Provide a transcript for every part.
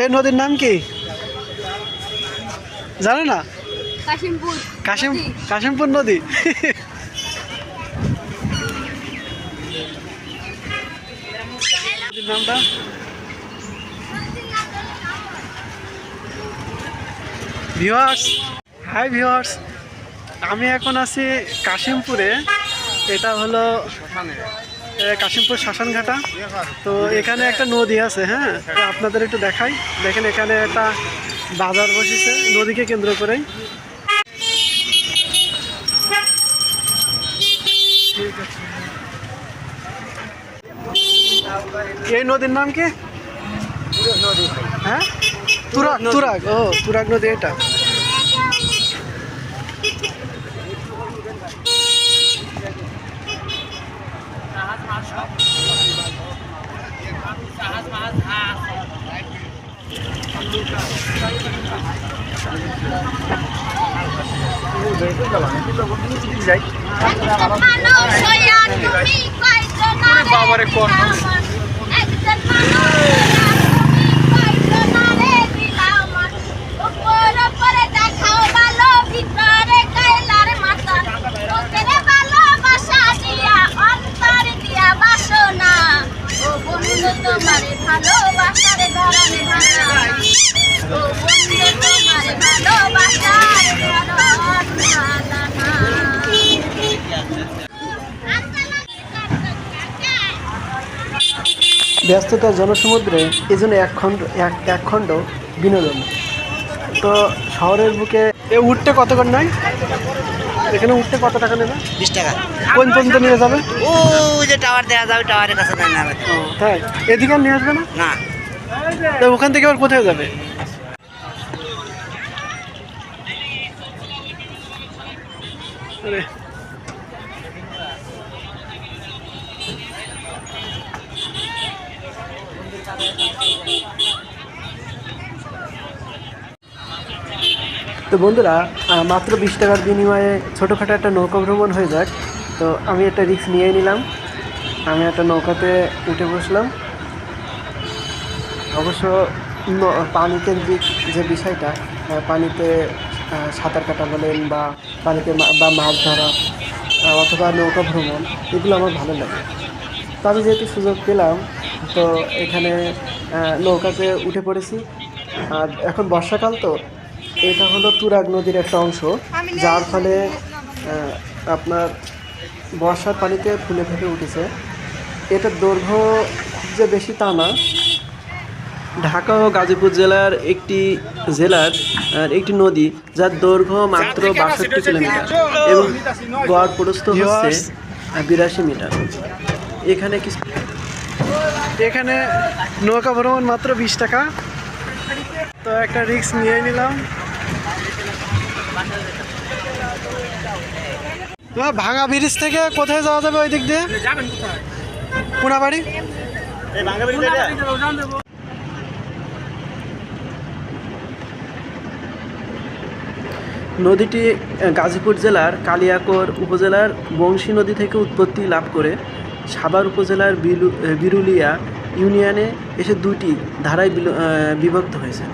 এই নদীর নাম কি? জানো না? কাশিমপুর কাশিম। কাশিমপুর নদী। নামটা? ভিওয়ার্স হাই ভিওয়ার্স আমি এখন আছি কাশিমপুরে। এটা হলো কাশিমপুর শ্মশানঘাটা। তো এখানে একটা নদী আছে হ্যাঁ? তো আপনাদের একটু দেখাই। দেখেন এখানে একটা বাজার বসেছে নদীকে কেন্দ্র করেই। এই নদীর নাম কি? হ্যাঁ? তুরাগ তুরাগ। ও তুরাগ নদী এটা। তোমারে ভালোবাসার ধরনে ভাঙা। ও বন্ধু তোমারে ভালোবাসার ব্যস্ততা জনসমুদ্রে এই জন্য এক খণ্ড এক এক খণ্ড বিনোদন। তো শহরের বুকে এ উঠতে কত করে নয়? এখানে উঠতে কত টাকা নেবে? বিশ টাকা। কোন পর্যন্ত নিয়ে যাবে? ও যে টাওয়ার দেওয়া যাবে টাওয়ারের কাছে ও, তাই? এদিকে নিয়ে আসবে না? না। তো ওখান থেকে আবার কোথায় যাবে? আরে তো বন্ধুরা মাত্র বিশ টাকার বিনিময়ে ছোটোখাটো একটা নৌকা ভ্রমণ হয়ে যাক। তো আমি একটা রিক্স নিয়ে নিলাম। আমি একটা নৌকাতে উঠে বসলাম। অবশ্য ন- পানি কেন্দ্রিক যে বিষয়টা পানিতে সাঁতার কাটা বলেন বা পানিতে বা মাছ ধরা অথবা নৌকা ভ্রমণ, এগুলো আমার ভালো লাগে। তো আমি যেহেতু সুযোগ পেলাম, তো এখানে নৌকাতে উঠে পড়েছি। আর এখন বর্ষাকাল তো এটা হলো তুরাগ নদীর একটা অংশ যার ফলে আহ, আপনার বর্ষার পানিতে ফুলে ফেটে উঠেছে। এটার দৈর্ঘ্য খুব যে বেশি তা না। ঢাকা ও গাজীপুর জেলার একটি জেলার একটি নদী যার দৈর্ঘ্য মাত্র বাষট্টি কিলোমিটার এবং গড় প্রস্থ হচ্ছে বিরাশি মিটার। এখানে কি এখানে নৌকা ভ্রমণ মাত্র বিশ টাকা। তো একটা রিক্স নিয়ে নিলাম। ভাঙা ব্রিজ থেকে কোথায় যাওয়া যাবে ওই দিক দিয়ে? কোনাবাড়ি নদীটি গাজীপুর জেলার কালিয়াকোর উপজেলার বংশী নদী থেকে উৎপত্তি লাভ করে সাভার উপজেলার বিরুলিয়া ইউনিয়নে এসে দুটি ধারায় বিভক্ত হয়েছে।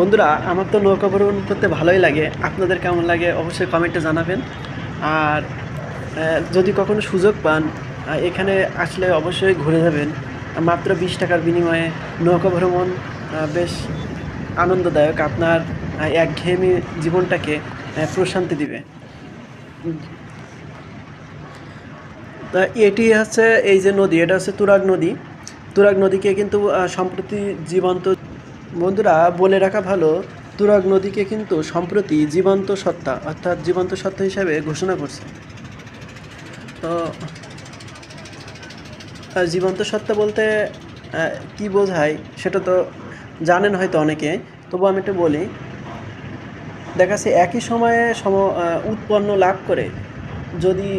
বন্ধুরা, আমার তো নৌকা ভ্রমণ করতে ভালোই লাগে। আপনাদের কেমন লাগে অবশ্যই কমেন্টে জানাবেন। আর যদি কখনো সুযোগ পান এখানে আসলে অবশ্যই ঘুরে যাবেন। মাত্র বিশ টাকার বিনিময়ে নৌকা ভ্রমণ বেশ আনন্দদায়ক। আপনার একঘেয়েমি জীবনটাকে প্রশান্তি দিবে। তা এটি হচ্ছে এই যে নদী, এটা হচ্ছে তুরাগ নদী। তুরাগ নদীকে কিন্তু সম্প্রতি জীবন্ত বন্ধুরা, বলে রাখা ভালো, তুরাগ নদীকে কিন্তু সম্প্রতি জীবন্ত সত্তা, অর্থাৎ জীবন্ত সত্তা হিসাবে ঘোষণা করছে। তো জীবন্ত সত্তা বলতে কি বোঝায় সেটা তো জানেন হয়তো অনেকে, তবু আমি একটু বলি। দেখা যাচ্ছে একই সময়ে সম উৎপন্ন লাভ করে যদি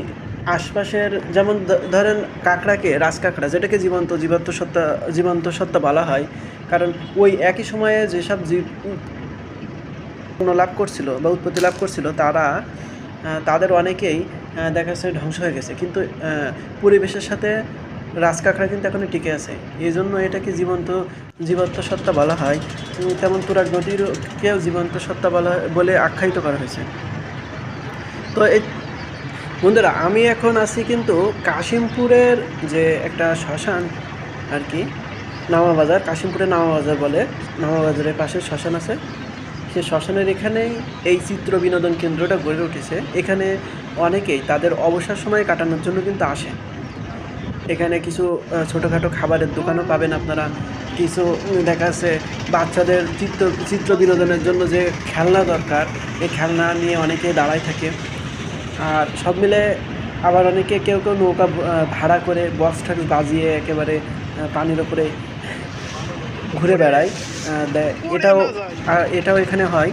আশপাশের যেমন ধরেন কাঁকড়াকে, রাজকাঁকড়া, যেটাকে জীবন্ত জীবাত্ম সত্তা, জীবন্ত সত্তা বলা হয়, কারণ ওই একই সময়ে যেসব জীব লাভ করছিল বা উৎপত্তি লাভ করছিল, তারা তাদের অনেকেই দেখা যাচ্ছে ধ্বংস হয়ে গেছে। কিন্তু পরিবেশের সাথে রাজকাঁকড়া কিন্তু এখনও টিকে আছে। এই জন্য এটাকে জীবন্ত জীবন্ত সত্তা বলা হয়। তেমন তুরাগ নদীরকেও জীবন্ত সত্তা বলা, বলে আখ্যায়িত করা হয়েছে। তো এই বন্ধুরা, আমি এখন আছি কিন্তু কাশিমপুরের যে একটা শ্মশান আর কি নামাবাজার কাশিমপুরের নামাবাজার বলে। নামাবাজারের পাশে শ্মশান আছে। সে শ্মশানের এখানেই এই চিত্র বিনোদন কেন্দ্রটা গড়ে উঠেছে। এখানে অনেকেই তাদের অবসর সময় কাটানোর জন্য কিন্তু আসে। এখানে কিছু ছোটোখাটো খাবারের দোকানও পাবেন আপনারা। কিছু দেখা যাচ্ছে বাচ্চাদের চিত্র চিত্র বিনোদনের জন্য যে খেলনা দরকার, এই খেলনা নিয়ে অনেকে দাঁড়ায় থাকে। আর সব মিলে আবার অনেকে কেউ কেউ নৌকা ভাড়া করে বক্স ঠাক্স বাজিয়ে একেবারে পানির ওপরে ঘুরে বেড়ায়। এটাও এটাও এখানে হয়।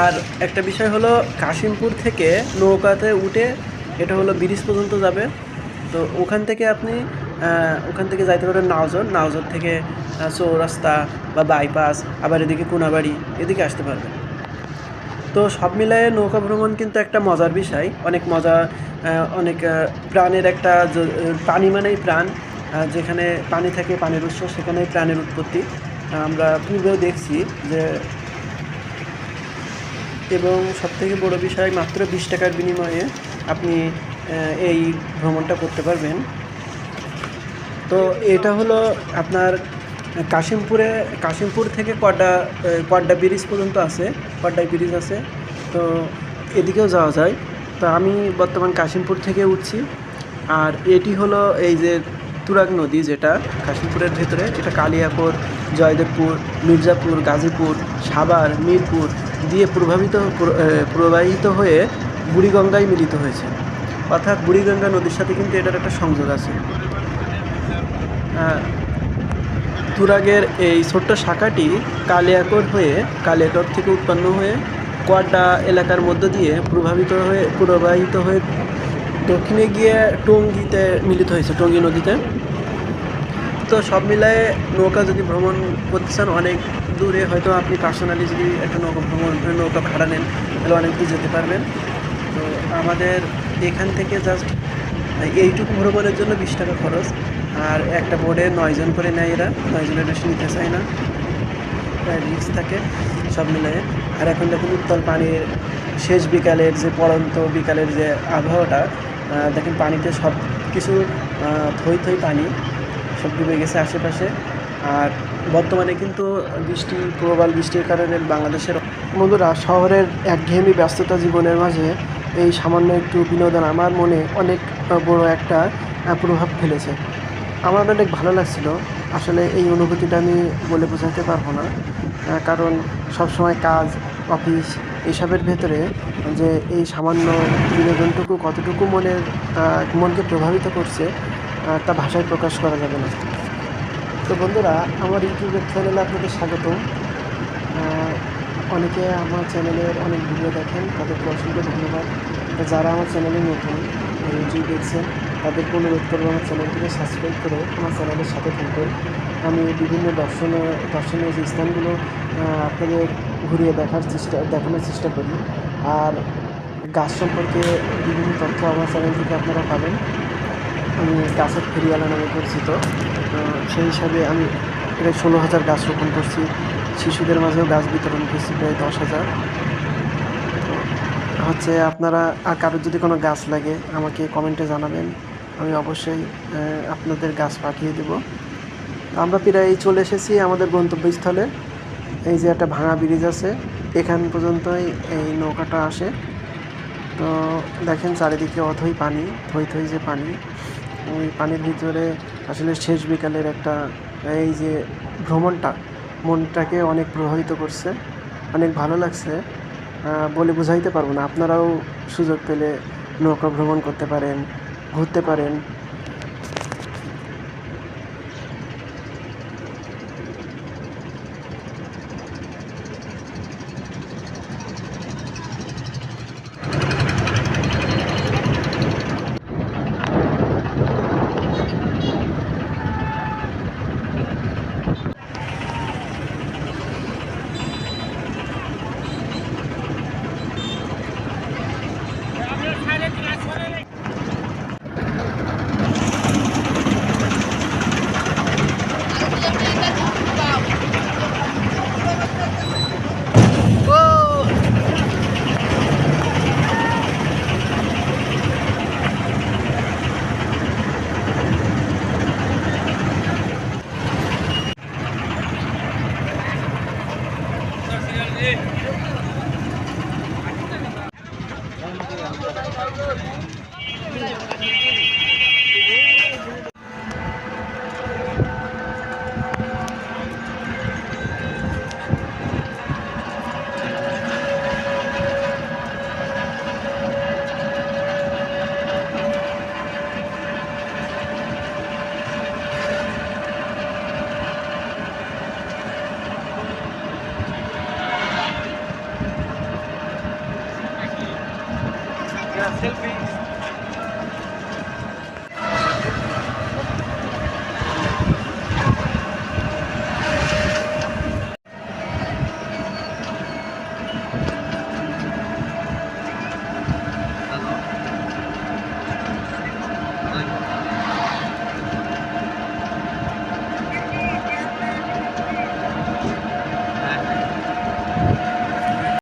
আর একটা বিষয় হলো কাশিমপুর থেকে নৌকাতে উঠে এটা হলো ব্রিজ পর্যন্ত যাবে। তো ওখান থেকে আপনি ওখান থেকে যাইতে পারবেন নাওজর। নাওজর থেকে চৌরাস্তা বা বাইপাস আবার এদিকে কোনাবাড়ি, এদিকে আসতে পারবেন। তো সব মিলায়ে নৌকা ভ্রমণ কিন্তু একটা মজার বিষয়। অনেক মজা অনেক প্রাণের একটা পানি মানেই প্রাণ। যেখানে পানি থাকে পানির উৎস, সেখানেই প্রাণের উৎপত্তি। আমরা পূর্বেও দেখছি যে এবং সবথেকে বড় বিষয় মাত্র বিশ টাকার বিনিময়ে আপনি এই ভ্রমণটা করতে পারবেন। তো এটা হলো আপনার কাশিমপুরে কাশিমপুর থেকে কড্ডা আহ, কড্ডা ব্রিজ পর্যন্ত আছে কড্ডায় ব্রিজ আছে। তো এদিকেও যাওয়া যায়। তো আমি বর্তমান কাশিমপুর থেকে উঠছি। আর এটি হলো এই যে তুরাগ নদী যেটা কাশিমপুরের ভেতরে এটা কালিয়াপুর জয়দেবপুর মির্জাপুর গাজীপুর সাভার মিরপুর দিয়ে প্রভাবিত প্রবাহিত হয়ে বুড়িগঙ্গায় মিলিত হয়েছে। অর্থাৎ বুড়িগঙ্গা নদীর সাথে কিন্তু এটার একটা সংযোগ আছে। তুরাগের এই ছোট্ট শাখাটি কালিয়াকোট হয়ে কালিয়াকোট থেকে উৎপন্ন হয়ে কোয়াড্ডা এলাকার মধ্য দিয়ে প্রভাবিত হয়ে, প্রবাহিত হয়ে দক্ষিণে গিয়ে টঙ্গিতে মিলিত হয়েছে, টঙ্গী নদীতে। তো সব মিলায়ে নৌকা যদি ভ্রমণ করতে চান, অনেক দূরে হয়তো আপনি পার্সোনালি যদি একটা নৌকা ভ্রমণ, নৌকা ভাড়া নেন, তাহলে অনেক দূর যেতে পারবেন। তো আমাদের এখান থেকে জাস্ট এইটুকু ভ্রমণের জন্য বিশ টাকা খরচ। আর একটা বোর্ডে নয়জন করে নেয় এরা নয়জনের বেশি নিতে চায় না। রিক্স থাকে, সব মিলিয়ে। আর এখন দেখুন উত্তল পানির শেষ বিকালের যে পড়ন্ত বিকালের যে আবহাওয়াটা দেখেন পানিতে সব কিছু থই থই পানি সব ডুবে গেছে আশেপাশে। আর বর্তমানে কিন্তু বৃষ্টি, প্রবল বৃষ্টির কারণে বাংলাদেশের বন্ধুরা শহরের একঘেয়েমি ব্যস্ততা জীবনের মাঝে এই সামান্য একটু বিনোদন আমার মনে অনেক বড় একটা প্রভাব ফেলেছে। আমার অনেক ভালো লাগছিল। আসলে এই অনুভূতিটা আমি বলে বোঝাতে পারব না। কারণ সবসময় কাজ অফিস এসবের ভেতরে যে এই সামান্য বিনোদনটুকু কতটুকু মনের মনকে প্রভাবিত করছে তা ভাষায় প্রকাশ করা যাবে না। তো বন্ধুরা আমার ইউটিউবের চ্যানেলে আপনাদের স্বাগতম। আহ, অনেকে আমার চ্যানেলের অনেক ভিডিও দেখেন তাদেরকে অসংখ্য ধন্যবাদ। যারা আমার চ্যানেলে নতুন ইউটিউব দেখছেন তাদেরকে অনুরোধ করব আমার চ্যানেলটিকে সাবস্ক্রাইব করে আমার চ্যানেলের সাথে থাকবেন। আমি বিভিন্ন দর্শনীয় দর্শনীয় স্থানগুলো আপনাদের ঘুরিয়ে দেখার চেষ্টা, দেখানোর চেষ্টা করি। আর গাছ সম্পর্কে বিভিন্ন তথ্য আমার চ্যানেল থেকে আপনারা পাবেন। আমি গাছের ফেরিওয়ালা নামে পরিচিত। সেই হিসাবে আমি প্রায় ষোলো হাজার গাছ রোপণ করছি। শিশুদের মাঝেও গাছ বিতরণ করছি প্রায় দশ হাজার। হচ্ছে আপনারা, আর কারোর যদি কোনো গাছ লাগে, আমাকে কমেন্টে জানাবেন। আমি অবশ্যই আপনাদের গাছ পাঠিয়ে দেব। আমরা প্রায় চলে এসেছি আমাদের গন্তব্যস্থলে। এই যে একটা ভাঙা ব্রিজ আছে, এখান পর্যন্তই এই নৌকাটা আসে। তো দেখেন চারিদিকে অথই পানি, থই থই যে পানি। ওই পানির ভিতরে আসলে শেষ বিকালের একটা, এই যে ভ্রমণটা, মনটাকে অনেক প্রভাবিত করছে, অনেক ভালো লাগছে। বলে বোঝাইতে পারব না, আপনারাও সুযোগ পেলে নৌকা ভ্রমণ করতে পারেন। ঘুরতে পারেন।